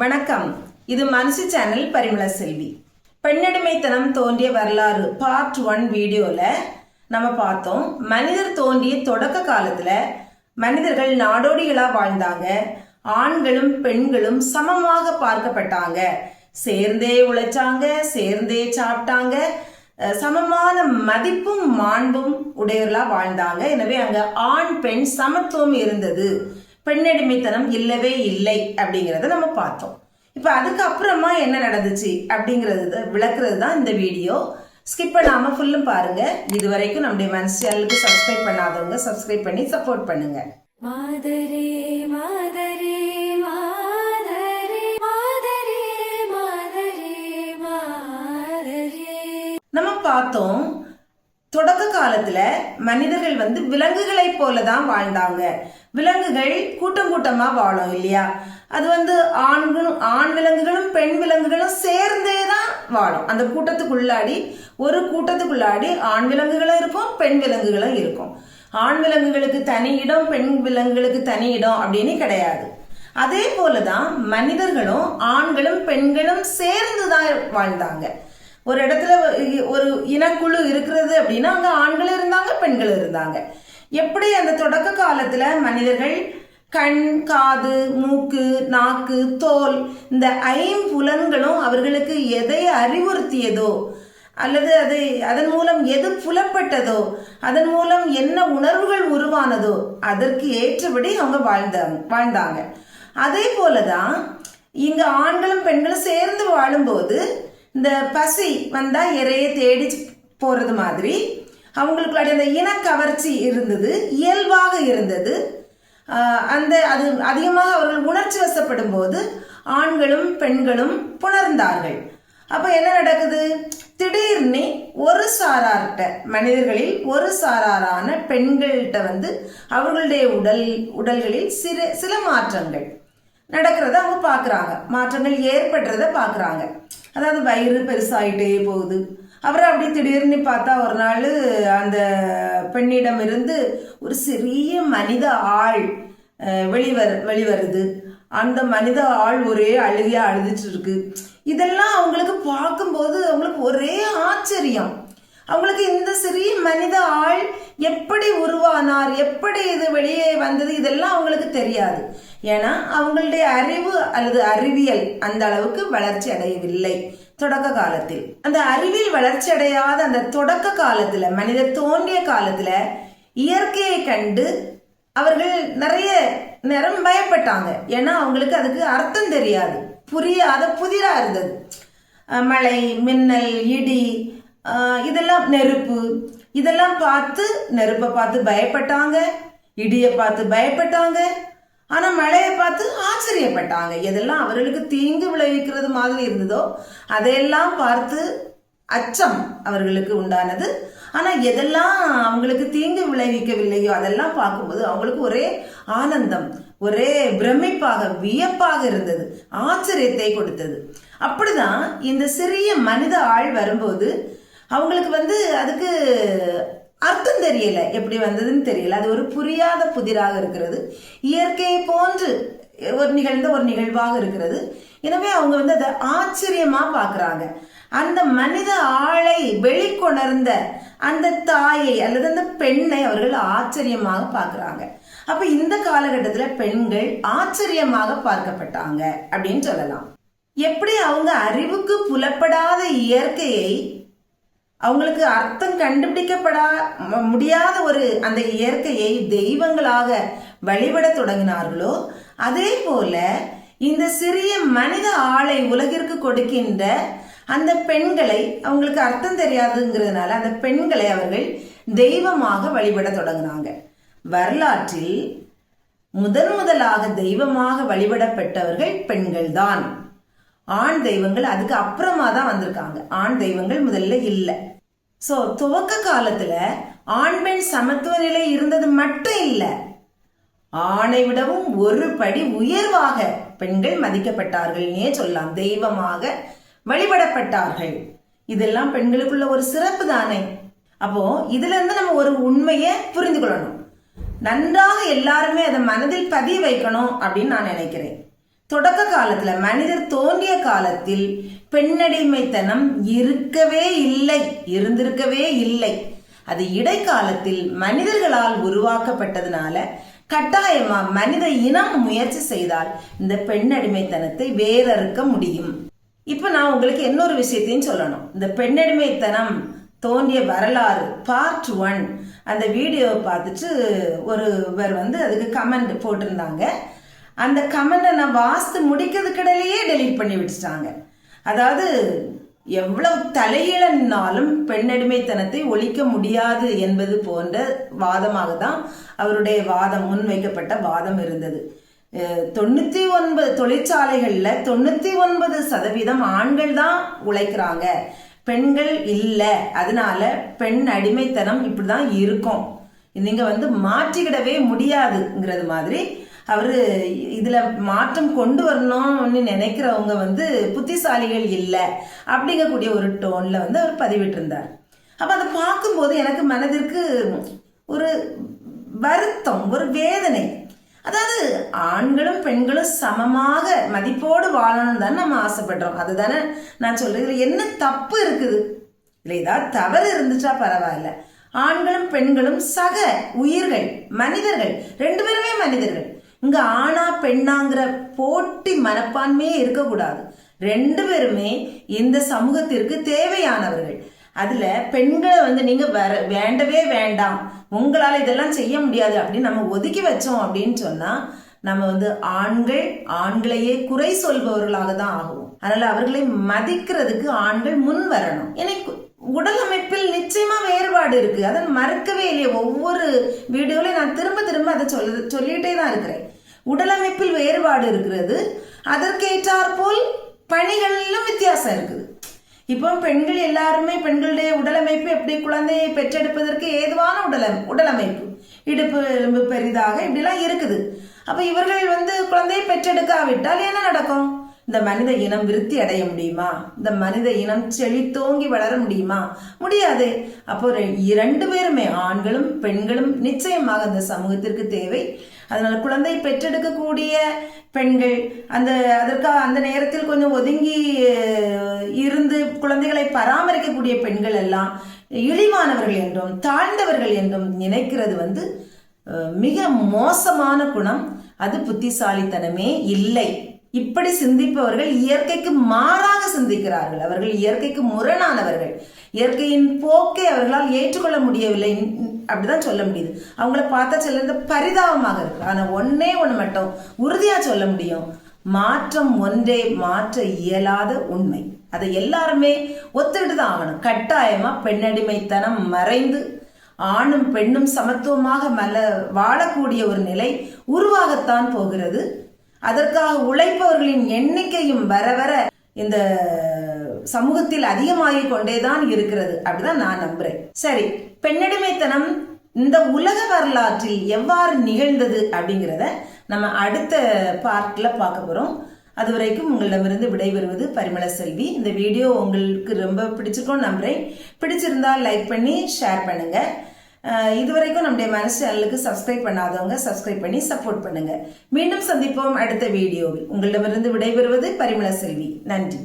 வணக்கம். இது மனசு சேனல் பரிமள செல்வி. பெண்ணடிமைத்தனம் தோன்றிய வரலாறு பார்ட் ஒன் வீடியோல நம்ம பார்த்தோம். மனிதர் தோன்றிய தொடக்க காலத்துல மனிதர்கள் நாடோடிகளா வாழ்ந்தாங்க. ஆண்களும் பெண்களும் சமமாக பார்க்கப்பட்டாங்க. சேர்ந்தே உழைச்சாங்க சேர்ந்தே சாப்பிட்டாங்க. சமமான மதிப்பும் மாண்பும் உடையவர்களா வாழ்ந்தாங்க. எனவே அங்க ஆண் பெண் சமத்துவம் இருந்தது. பெண்ணடிமைத்தனம் இல்லவே இல்லை அப்படிங்கறத நம்ம பார்த்தோம். இப்ப அதுக்கப்புறமா என்ன நடந்துச்சு அப்படிங்கறது விளக்குறது தான் இந்த வீடியோ. ஸ்கிப் பண்ணாம ஃபுல்லும் பாருங்க. இது வரைக்கும் நம்முடைய மனசு சேனலுக்கு சப்ஸ்கிரைப் பண்ணாதவங்க சப்ஸ்கிரைப் பண்ணி சப்போர்ட் பண்ணுங்க. மாதரே மாதரே நம்ம பார்த்தோம் தொடக்க காலத்துல மனிதர்கள் வந்து விலங்குகளைப் போல தான் வாழ்ந்தாங்க. விலங்குகள் கூட்டம் கூட்டமாக வாழும் இல்லையா? அது வந்து ஆண்களும் ஆண் விலங்குகளும் பெண் விலங்குகளும் சேர்ந்தே தான் வாழும். அந்த கூட்டத்துக்குள்ளாடி ஒரு கூட்டத்துக்குள்ளாடி ஆண் விலங்குகளும் இருக்கும் பெண் விலங்குகளும் இருக்கும். ஆண் விலங்குகளுக்கு தனி இடம் பெண் விலங்குகளுக்கு தனி இடம் அப்படின்னு கிடையாது. அதே போலதான் மனிதர்களும் ஆண்களும் பெண்களும் சேர்ந்து தான் வாழ்ந்தாங்க. ஒரு இடத்துல ஒரு இனக்குழு இருக்கிறது அப்படின்னா அங்கே ஆண்கள் இருந்தாங்க பெண்கள் இருந்தாங்க. எப்படி அந்த தொடக்க காலத்துல மனிதர்கள் கண் காது மூக்கு நாக்கு தோல் இந்த ஐம்புலன்களும் அவர்களுக்கு எதை அறிவுறுத்தியதோ அல்லது அது அதன் மூலம் எது புலப்பட்டதோ அதன் மூலம் என்ன உணர்வுகள் உருவானதோ அதற்கு ஏற்றபடி அவங்க வாழ்ந்தாங்க வாழ்ந்தாங்க. அதே போலதான் இங்க ஆண்களும் பெண்களும் சேர்ந்து வாழும்போது இந்த பசி வந்தா இறைய தேடி போறது மாதிரி அவங்களுக்குள்ள அந்த இனக்கவர்ச்சி இருந்தது இயல்பாக இருந்தது. அந்த அது அதிகமாக அவர்கள் உணர்ச்சி வசப்படும் போது ஆண்களும் பெண்களும் புணர்ந்தார்கள். அப்ப என்ன நடக்குது? திடீர்னு ஒரு சாரார்கிட்ட மனிதர்களில் ஒரு சாராரான பெண்கள்கிட்ட வந்து அவர்களுடைய உடல் உடல்களில் சில சில மாற்றங்கள் நடக்கிறத அவங்க பார்க்குறாங்க. மாற்றங்கள் ஏற்படுறத பார்க்குறாங்க. அதாவது வயிறு பெருசாயிட்டே போகுது. அப்புறம் அப்படி திடீர்னு பார்த்தா ஒரு நாள் அந்த பெண்ணிடம் இருந்து ஒரு சிறிய மனித ஆள் அஹ், வெளிவருது. அந்த மனித ஆள் ஒரே அழுகையா அழுதுட்டு இருக்கு இதெல்லாம் அவங்களுக்கு பார்க்கும்போது அவங்களுக்கு ஒரே ஆச்சரியம். அவங்களுக்கு இந்த சிறிய மனித ஆள் எப்படி உருவானார் எப்படி இது வெளியே வந்தது இதெல்லாம் அவங்களுக்கு தெரியாது. ஏன்னா அவங்களுடைய அறிவு அல்லது அறிவியல் அந்த அளவுக்கு வளர்ச்சி அடையவில்லை. தொடக்க காலத்தில். அந்த அறிவியல் வளர்ச்சி அடையாத அந்த தொடக்க காலத்துல மனித தோன்றிய காலத்துல இயற்கையை கண்டு அவர்கள் நிறைய நேரம் பயப்பட்டாங்க. ஏன்னா அவங்களுக்கு அதுக்கு அர்த்தம் தெரியாது. புரியாத புதிரா இருந்தது. மழை மின்னல் இடி இதெல்லாம் நெருப்பு. இதெல்லாம் பார்த்து நெருப்பை பார்த்து பயப்பட்டாங்க இடியை பார்த்து பயப்பட்டாங்க. ஆனா மழையை பார்த்து ஆச்சரியப்பட்டாங்க. எதெல்லாம் அவர்களுக்கு தீங்கு விளைவிக்கிறது மாதிரி இருந்ததோ அதையெல்லாம் பார்த்து அச்சம் அவர்களுக்கு உண்டானது. ஆனா எதெல்லாம் அவங்களுக்கு தீங்கு விளைவிக்கவில்லையோ அதெல்லாம் பார்க்கும்போது அவங்களுக்கு ஒரே ஆனந்தம் ஒரே பிரமிப்பாக வியப்பாக இருந்தது. ஆச்சரியத்தை கொடுத்தது. அப்படிதான் இந்த சிறிய மனித ஆள் வரும்போது அவங்களுக்கு வந்து அதுக்கு அர்த்தம் தெரியல. எப்படி வந்ததுன்னு தெரியல. அது ஒரு புரியாத புதிராக இருக்கிறது. இயற்கையை போன்று ஒரு நிகழ்ந்த ஒரு நிகழ்வாக இருக்கிறது. எனவே அவங்க வந்து அதை ஆச்சரியமா பார்க்குறாங்க. அந்த மனித ஆளை வெளிக்கொணர்ந்த அந்த தாயை அல்லது அந்த பெண்ணை அவர்கள் ஆச்சரியமாக பார்க்குறாங்க. அப்ப இந்த காலகட்டத்தில் பெண்கள் ஆச்சரியமாக பார்க்கப்பட்டாங்க அப்படின்னு சொல்லலாம். எப்படி அவங்க அறிவுக்கு புலப்படாத இயற்கையை அவங்களுக்கு அர்த்தம் கண்டுபிடிக்கப்படா ம- முடியாத ஒரு அந்த இயற்கையை தெய்வங்களாக வழிபட தொடங்கினார்களோ அதே போல இந்த சிறிய மனித ஆளை உலகிற்கு கொடுக்கின்ற அந்த பெண்களை அவங்களுக்கு அர்த்தம் தெரியாதுங்கிறதுனால அந்த பெண்களை அவர்கள் தெய்வமாக வழிபட தொடங்கினாங்க. வரலாற்றில் முதன் முதலாக தெய்வமாக வழிபடப்பட்டவர்கள் பெண்கள்தான். ஆண் தெய்வங்கள் அதுக்கு அப்புறமா தான் வந்திருக்காங்க. ஆண் தெய்வங்கள் முதல்ல இல்லை. ஸோ துவக்க காலத்துல ஆண் பெண் சமத்துவ நிலை இருந்தது மட்டும் இல்லை. ஆணை விடவும் ஒரு படி உயர்வாக பெண்கள் மதிக்கப்பட்டார்கள்னே சொல்லலாம். தெய்வமாக வழிபடப்பட்டார்கள். இதெல்லாம் பெண்களுக்குள்ள ஒரு சிறப்பு தானே. அப்போ இதுல இருந்து நம்ம ஒரு உண்மையை புரிந்து கொள்ளணும். நன்றாக எல்லாருமே அதை மனதில் பதிய வைக்கணும் அப்படின்னு நான் நினைக்கிறேன். தொடக்க காலத்துல மனிதர் தோன்றிய காலத்தில் பெண்ணடிமைத்தனம் இருக்கவே இல்லை இருந்திருக்கவே இல்லை. அது இடைக்காலத்தில் மனிதர்களால் உருவாக்கப்பட்டதுனால கட்டாயமா மனித இனம் முயற்சி செய்தால் இந்த பெண்ணடிமைத்தனத்தை வேறறுக்க முடியும். இப்ப நான் உங்களுக்கு இன்னொரு விஷயத்தையும் சொல்லணும். இந்த பெண்ணடிமைத்தனம் தோன்றிய வரலாறு பார்ட் ஒன் அந்த வீடியோவை பார்த்துட்டு ஒருவர் வந்து அதுக்கு கமெண்ட் போட்டிருந்தாங்க. அந்த கமெண்டை நான் வாஸ்து முடிக்கிறதுக்கிடையிலேயே டெலீட் பண்ணி விட்டுட்டாங்க. அதாவது எவ்வளவு தலையிழனாலும் பெண்ணடிமைத்தனத்தை ஒழிக்க முடியாது என்பது போன்ற வாதமாக தான் அவருடைய வாதம் முன்வைக்கப்பட்ட வாதம் இருந்தது. தொண்ணூற்றி ஒன்பது தொழிற்சாலைகளில் தொண்ணூற்றி ஒன்பது சதவீதம் ஆண்கள் தான் உழைக்கிறாங்க. பெண்கள் இல்லை. அதனால பெண் அடிமைத்தனம் இப்படி தான் இருக்கும். நீங்கள் வந்து மாற்றிக்கிடவே முடியாதுங்கிறது மாதிரி அவரு இதுல மாற்றம் கொண்டு வரணும்னு நினைக்கிறவங்க வந்து புத்திசாலிகள் இல்லை அப்படிங்கக்கூடிய ஒரு டோன்ல வந்து அவர் பதிவிட்டிருந்தார். அப்ப அதை பார்க்கும்போது எனக்கு மனதிற்கு ஒரு வருத்தம் ஒரு வேதனை. அதாவது ஆண்களும் பெண்களும் சமமாக மதிப்போடு வாழணும் தானே நம்ம ஆசைப்படுறோம். அதுதானே நான் சொல்றேன். இதுல என்ன தப்பு இருக்குது? இல்லை ஏதாவது தவறு இருந்துச்சா பரவாயில்ல. ஆண்களும் பெண்களும் சக உயிர்கள் மனிதர்கள் ரெண்டு பேருமே மனிதர்கள். இங்க ஆணா பெண்ணாங்கிற போட்டி மனப்பான்மையே இருக்கக்கூடாது. ரெண்டு பேருமே இந்த சமூகத்திற்கு தேவையானவர்கள். அதுல பெண்களை வந்து நீங்க வர வேண்டவே வேண்டாம். உங்களால இதெல்லாம் செய்ய முடியாது அப்படின்னு நம்ம ஒதுக்கி வச்சோம் அப்படின்னு சொன்னா நம்ம வந்து ஆண்கள் ஆண்களையே குறை சொல்பவர்களாக தான் ஆகும் அதனால அவர்களை மதிக்கிறதுக்கு ஆண்கள் முன் வரணும் எனக்கு உடல் அமைப்பில் நிச்சயமா வேறுபாடு இருக்கு. அதை மறக்கவே இல்லையே. ஒவ்வொரு வீடியோலையும் நான் திரும்ப திரும்ப அதை சொல்ல சொல்லிட்டே தான் இருக்கிறேன். உடலமைப்பில் வேறுபாடு இருக்கிறது. அதற்கேற்றாற்போல் பணிகளிலும் வித்தியாசம் இருக்குது. இப்போ பெண்கள் எல்லாருமே பெண்களுடைய உடலமைப்பு எப்படி? குழந்தையை பெற்றெடுப்பதற்கு ஏதுவான உடல உடலமைப்பு. இடுப்பு எலும்பு பெரிதாக இப்படிலாம் இருக்குது. அப்ப இவர்கள் வந்து குழந்தையை பெற்றெடுக்காவிட்டால் என்ன நடக்கும்? இந்த மனித இனம் விருத்தி அடைய முடியுமா? இந்த மனித இனம் செழித்தோங்கி வளர முடியுமா? முடியாது. அப்போ ரெ- இரண்டு பேருமே ஆண்களும் பெண்களும் நிச்சயமாக அந்த சமூகத்திற்கு தேவை. அதனால குழந்தை பெற்றெடுக்கக்கூடிய பெண்கள் அந்த அதற்காக அந்த நேரத்தில் கொஞ்சம் ஒதுங்கி இருந்து குழந்தைகளை பராமரிக்கக்கூடிய பெண்கள் எல்லாம் இழிவானவர்கள் என்றும் தாழ்ந்தவர்கள் என்றும் நினைக்கிறது வந்து மிக மோசமான குணம். அது புத்திசாலித்தனமே இல்லை. இப்படி சிந்திப்பவர்கள் இயற்கைக்கு மாறாக சிந்திக்கிறார்கள். அவர்கள் இயற்கைக்கு முரணானவர்கள். இயற்கையின் போக்கை அவர்களால் ஏற்றுக்கொள்ள முடியவில்லை. அப்படிதான் சொல்ல முடியுது. அவங்கள பார்த்தா சிலது பரிதாபமாக இருக்கு. ஆனா ஒன்னே ஒண்ணு மட்டும் உறுதியா சொல்ல முடியும். மாற்றம் ஒன்றே மாற்ற இயலாத உண்மை. அதை எல்லாருமே ஒத்துக்கிட்டு தான் ஆகணும். கட்டாயமா பெண்ணடிமைத்தனம் மறைந்து ஆணும் பெண்ணும் சமத்துவமாக மல வாழக்கூடிய ஒரு நிலை உருவாகத்தான் போகிறது. அதற்காக உழைப்பவர்களின் எண்ணிக்கையும் வர வர இந்த சமூகத்தில் அதிகமாகிக் கொண்டேதான் இருக்கிறது. அப்படிதான் நான் நம்புறேன். சரி பெண்ணடிமைத்தனம் இந்த உலக வரலாற்றில் எவ்வாறு நிகழ்ந்தது அப்படிங்கிறத நம்ம அடுத்த பார்ட்ல பார்க்க போறோம். அது வரைக்கும் உங்களிடமிருந்து விடைபெறுவது பரிமள செல்வி. இந்த வீடியோ உங்களுக்கு ரொம்ப பிடிச்சிருக்கும் நம்புறேன். பிடிச்சிருந்தா லைக் பண்ணி ஷேர் பண்ணுங்க. இதுவரைக்கும் நம்முடைய மனசு சேனலுக்கு சப்ஸ்கிரைப் பண்ணாதவங்க சப்ஸ்கிரைப் பண்ணி சப்போர்ட் பண்ணுங்க. மீண்டும் சந்திப்போம் அடுத்த வீடியோவில். உங்களிடமிருந்து விடைபெறுவது பரிமள செல்வி. நன்றி.